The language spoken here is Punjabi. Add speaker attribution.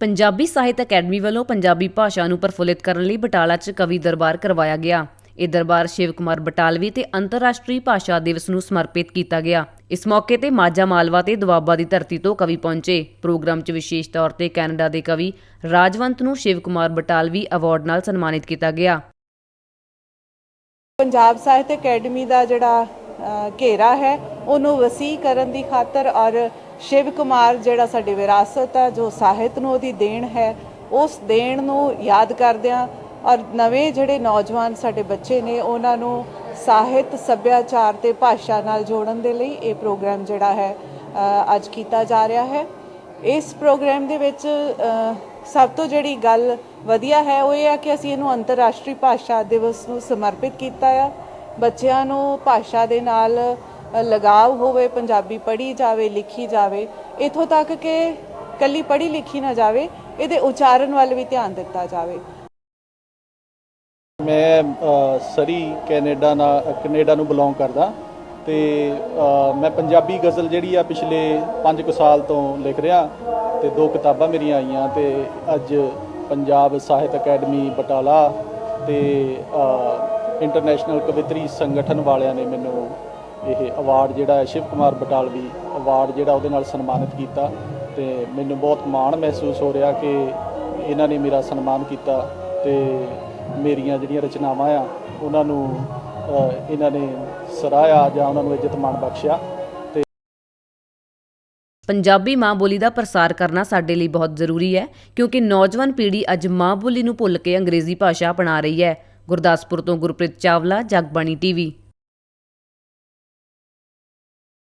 Speaker 1: ਪੰਜਾਬੀ ਸਾਹਿਤ ਅਕੈਡਮੀ ਵੱਲੋਂ ਪੰਜਾਬੀ ਭਾਸ਼ਾ ਨੂੰ ਪ੍ਰਫੁੱਲਿਤ ਕਰਨ ਲਈ ਬਟਾਲਾ 'ਚ ਕਵੀ ਦਰਬਾਰ ਕਰਵਾਇਆ ਗਿਆ। ਇਹ ਦਰਬਾਰ ਸ਼ਿਵ ਕੁਮਾਰ ਬਟਾਲਵੀ ਤੇ ਅੰਤਰਰਾਸ਼ਟਰੀ ਭਾਸ਼ਾ ਦਿਵਸ ਨੂੰ ਸਮਰਪਿਤ ਕੀਤਾ ਗਿਆ। ਇਸ ਮੌਕੇ ਤੇ ਮਾਝਾ ਮਾਲਵਾ ਤੇ ਦੁਆਬਾ ਦੀ ਧਰਤੀ ਤੋਂ ਕਵੀ ਪਹੁੰਚੇ। ਪ੍ਰੋਗਰਾਮ 'ਚ ਵਿਸ਼ੇਸ਼ ਤੌਰ ਤੇ ਕੈਨੇਡਾ ਦੇ ਕਵੀ ਰਾਜਵੰਤ ਨੂੰ ਸ਼ਿਵ ਕੁਮਾਰ ਬਟਾਲਵੀ ਅਵਾਰਡ ਨਾਲ ਸਨਮਾਨਿਤ ਕੀਤਾ ਗਿਆ।
Speaker 2: ਪੰਜਾਬ ਸਾਹਿਤ ਅਕੈਡਮੀ ਦਾ ਜਿਹੜਾ ਘੇਰਾ ਹੈ, ਉਹਨੂੰ ਵਸੀ ਕਰਨ ਦੀ ਖਾਤਰ ਔਰ ਸ਼ਿਵ ਕੁਮਾਰ ਜਿਹੜਾ ਸਾਡੀ ਵਿਰਾਸਤ ਆ, ਜੋ ਸਾਹਿਤ ਨੂੰ ਉਹਦੀ ਦੇਣ ਹੈ, ਉਸ ਦੇਣ ਨੂੰ ਯਾਦ ਕਰਦਿਆਂ ਔਰ ਨਵੇਂ ਜਿਹੜੇ ਨੌਜਵਾਨ ਸਾਡੇ ਬੱਚੇ ਨੇ, ਉਹਨਾਂ ਨੂੰ ਸਾਹਿਤ, ਸੱਭਿਆਚਾਰ ਤੇ ਭਾਸ਼ਾ ਨਾਲ ਜੋੜਨ ਦੇ ਲਈ ਇਹ ਪ੍ਰੋਗਰਾਮ ਜਿਹੜਾ ਹੈ ਅੱਜ ਕੀਤਾ ਜਾ ਰਿਹਾ ਹੈ। ਇਸ ਪ੍ਰੋਗਰਾਮ ਦੇ ਵਿੱਚ ਸਭ ਤੋਂ ਜਿਹੜੀ ਗੱਲ ਵਧੀਆ ਹੈ, ਉਹ ਇਹ ਹੈ ਕਿ ਅਸੀਂ ਇਹਨੂੰ ਅੰਤਰਰਾਸ਼ਟਰੀ ਭਾਸ਼ਾ ਦਿਵਸ ਨੂੰ ਸਮਰਪਿਤ ਕੀਤਾ ਆ। ਬੱਚਿਆਂ ਨੂੰ ਭਾਸ਼ਾ ਦੇ ਨਾਲ ਲਗਾਵ ਹੋਵੇ, ਪੰਜਾਬੀ ਪੜ੍ਹੀ ਜਾਵੇ, ਲਿਖੀ ਜਾਵੇ, ਇਥੋਂ ਤੱਕ ਕਿ ਕੱਲੀ ਪੜ੍ਹੀ ਲਿਖੀ ਨਾ ਜਾਵੇ, ਇਹਦੇ ਉਚਾਰਨ ਵੱਲ ਵੀ ਧਿਆਨ ਦਿੱਤਾ ਜਾਵੇ।
Speaker 3: ਮੈਂ ਸਰੀ ਕੈਨੇਡਾ ਨਾਲ ਕੈਨੇਡਾ ਨੂੰ ਬਿਲੋਂਗ ਕਰਦਾ ਤੇ ਮੈਂ ਪੰਜਾਬੀ ਗਜ਼ਲ ਜਿਹੜੀ ਆ ਪਿਛਲੇ 5 ਕੁ ਸਾਲ ਤੋਂ ਲਿਖ ਰਿਹਾ ਤੇ ਦੋ ਕਿਤਾਬਾਂ ਮੇਰੀਆਂ ਆਈਆਂ ਤੇ ਅੱਜ ਪੰਜਾਬ ਸਾਹਿਤ ਅਕੈਡਮੀ ਬਟਾਲਾ ਤੇ ਇੰਟਰਨੈਸ਼ਨਲ ਕਵਿਤਰੀ ਸੰਗਠਨ ਵਾਲਿਆਂ ਨੇ ਮੈਨੂੰ ਇਹ ਅਵਾਰਡ ਜਿਹੜਾ ਹੈ, ਸ਼ਿਵ ਕੁਮਾਰ ਬਟਾਲਵੀ ਅਵਾਰਡ ਜਿਹੜਾ ਉਹਦੇ ਨਾਲ ਸਨਮਾਨਿਤ ਕੀਤਾ ਤੇ ਮੈਨੂੰ ਬਹੁਤ ਮਾਣ ਮਹਿਸੂਸ ਹੋ ਰਿਹਾ ਕਿ ਇਹਨਾਂ ਨੇ ਮੇਰਾ ਸਨਮਾਨ ਕੀਤਾ ਤੇ ਮੇਰੀਆਂ ਜਿਹੜੀਆਂ ਰਚਨਾਵਾਂ ਆ, ਉਹਨਾਂ ਨੂੰ ਇਹਨਾਂ ਨੇ ਸਰਾਇਆ ਜਾਂ ਉਹਨਾਂ ਨੂੰ ਇੱਜ਼ਤ ਮਾਣ ਬਖਸ਼ਿਆ ਤੇ
Speaker 1: ਪੰਜਾਬੀ ਮਾਂ ਬੋਲੀ ਦਾ ਪ੍ਰਸਾਰ ਕਰਨਾ ਸਾਡੇ ਲਈ ਬਹੁਤ ਜ਼ਰੂਰੀ ਹੈ, ਕਿਉਂਕਿ ਨੌਜਵਾਨ ਪੀੜ੍ਹੀ ਅੱਜ ਮਾਂ ਬੋਲੀ ਨੂੰ ਭੁੱਲ ਕੇ ਅੰਗਰੇਜ਼ੀ ਭਾਸ਼ਾ ਅਪਣਾ ਰਹੀ ਹੈ। ਗੁਰਦਾਸਪੁਰ ਤੋਂ ਗੁਰਪ੍ਰੀਤ ਚਾਵਲਾ, ਜਗਬਾਣੀ ਟੀਵੀ।